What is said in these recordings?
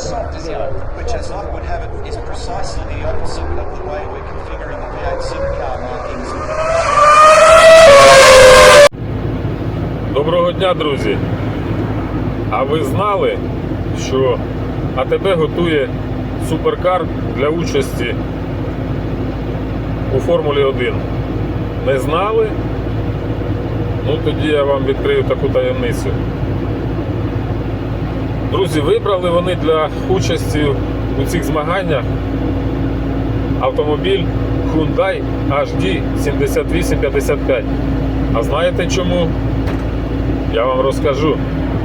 soft as yellow. which, as luck would have it, is precisely the opposite of the way we're configuring the V8 supercar markings. Доброго дня, друзі! А ви знали, що АТБ готує суперкар для участі у Формулі 1? Не знали? Ну тоді я вам відкрию таку таємницю. Друзі, вибрали вони для участі у цих змаганнях автомобіль Hyundai HD 7855. А знаєте чому? Я вам розкажу.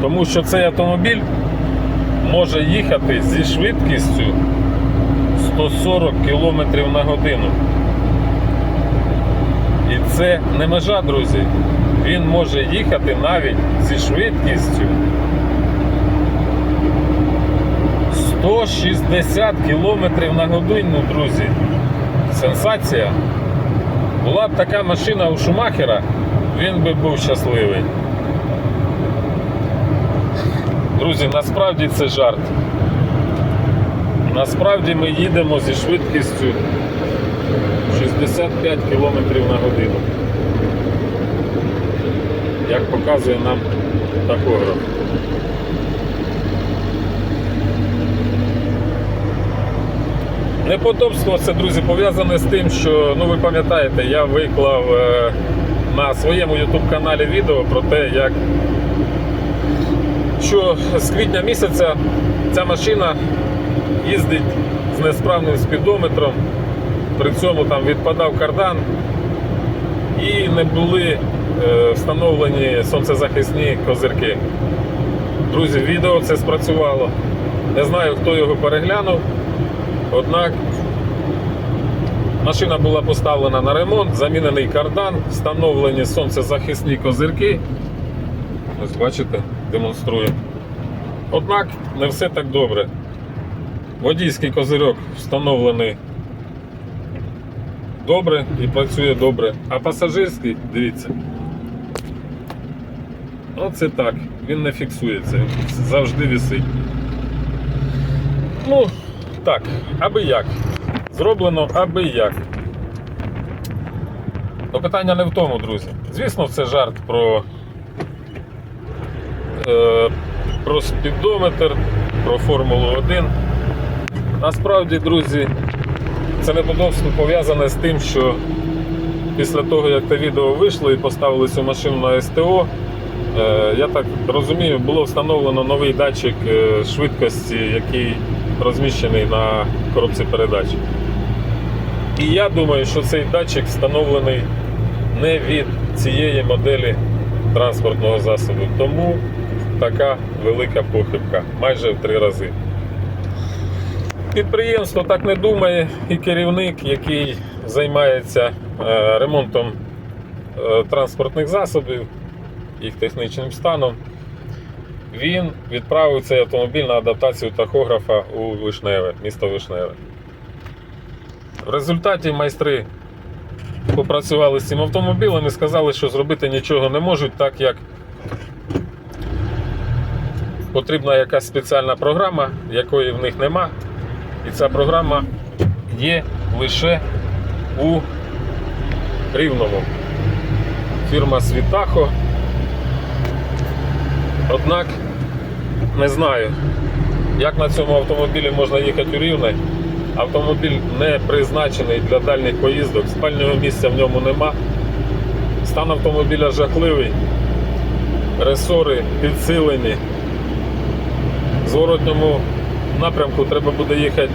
Тому що цей автомобіль може їхати зі швидкістю 140 км на годину. І це не межа, друзі. Він може їхати навіть зі швидкістю 160 км на годину, друзі. Сенсація. Була б така машина у Шумахера, він би був щасливий. Друзі, насправді це жарт. Насправді ми їдемо зі швидкістю 65 км на годину. Як показує нам тахограф. Неподобство це, друзі, пов'язане з тим, що, ну ви пам'ятаєте, я виклав е, на своєму YouTube каналі відео про те, як що з квітня місяця ця машина їздить з несправним спідометром, при цьому там відпадав кардан і не були е, встановлені сонцезахисні козирки. Друзі, відео це спрацювало. Не знаю, хто його переглянув. Однак машина була поставлена на ремонт, замінений кардан, встановлені сонцезахисні козирки. Ось бачите, демонструю. Однак не все так добре. Водійський козирьок встановлений добре і працює добре. А пасажирський, дивіться. Оце так. Він не фіксується, він завжди висить. Ну, так, аби як. Зроблено аби як. То питання не в тому, друзі. Звісно, це жарт про е, про спідометр, про Формулу 1. Насправді, друзі, це неподобство пов'язане з тим, що після того, як те відео вийшло і поставили цю машину на СТО, е, я так розумію, було встановлено новий датчик е, швидкості, який розміщений на коробці передач. І я думаю, що цей датчик встановлений не від цієї моделі транспортного засобу. Тому така велика похибка, майже в три рази. Підприємство так не думає, і керівник, який займається е, ремонтом е, транспортних засобів, їх технічним станом, він відправив цей автомобіль на адаптацію тахографа у Вишневе, місто Вишневе. В результаті майстри попрацювали з цим автомобілем і сказали, що зробити нічого не можуть, так як потрібна якась спеціальна програма, якої в них нема. І ця програма є лише у Рівному. Фірма Світахо. Однак не знаю, як на цьому автомобілі можна їхати у Рівне. Автомобіль не призначений для дальніх поїздок, спального місця в ньому нема. Стан автомобіля жахливий, ресори підсилені. В зворотньому напрямку треба буде їхати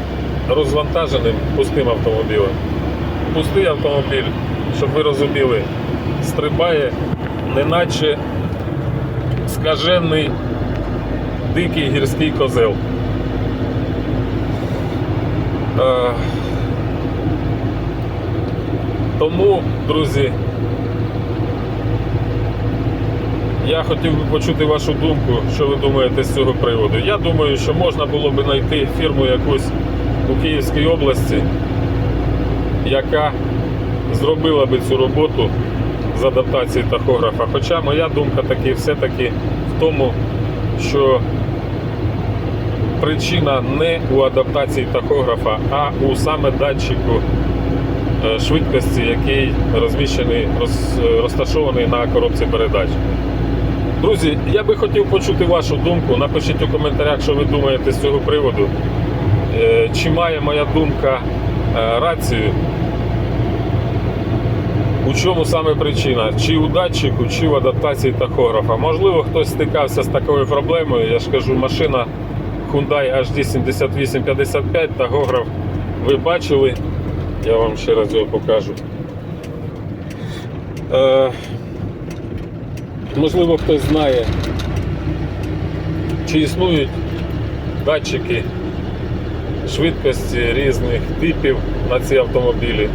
розвантаженим пустим автомобілем. Пустий автомобіль, щоб ви розуміли, стрибає, неначе скажений дикий гірський козел. Е, Тому, друзі, я хотів би почути вашу думку, що ви думаєте з цього приводу. Я думаю, що можна було б знайти фірму якусь у Київській області, яка зробила би цю роботу з адаптації тахографа. Хоча моя думка таки все-таки в тому, що причина не у адаптації тахографа, а у саме датчику е, швидкості, який розміщений, роз, розташований на коробці передач. Друзі, я би хотів почути вашу думку. Напишіть у коментарях, що ви думаєте з цього приводу. Е, Чи має моя думка е, рацію? У чому саме причина? Чи у датчику, чи в адаптації тахографа? Можливо, хтось стикався з такою проблемою. Я ж кажу, машина Hyundai HD 7855, тахограф ви бачили. Я вам ще раз його покажу. Е, можливо, хтось знає, чи існують датчики швидкості різних типів на ці автомобілі.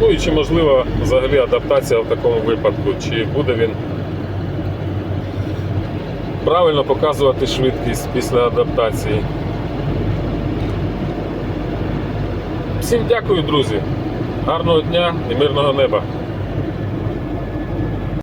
Ну і чи можлива взагалі адаптація в такому випадку, чи буде він правильно показувати швидкість після адаптації. Всім дякую, друзі. Гарного дня і мирного неба.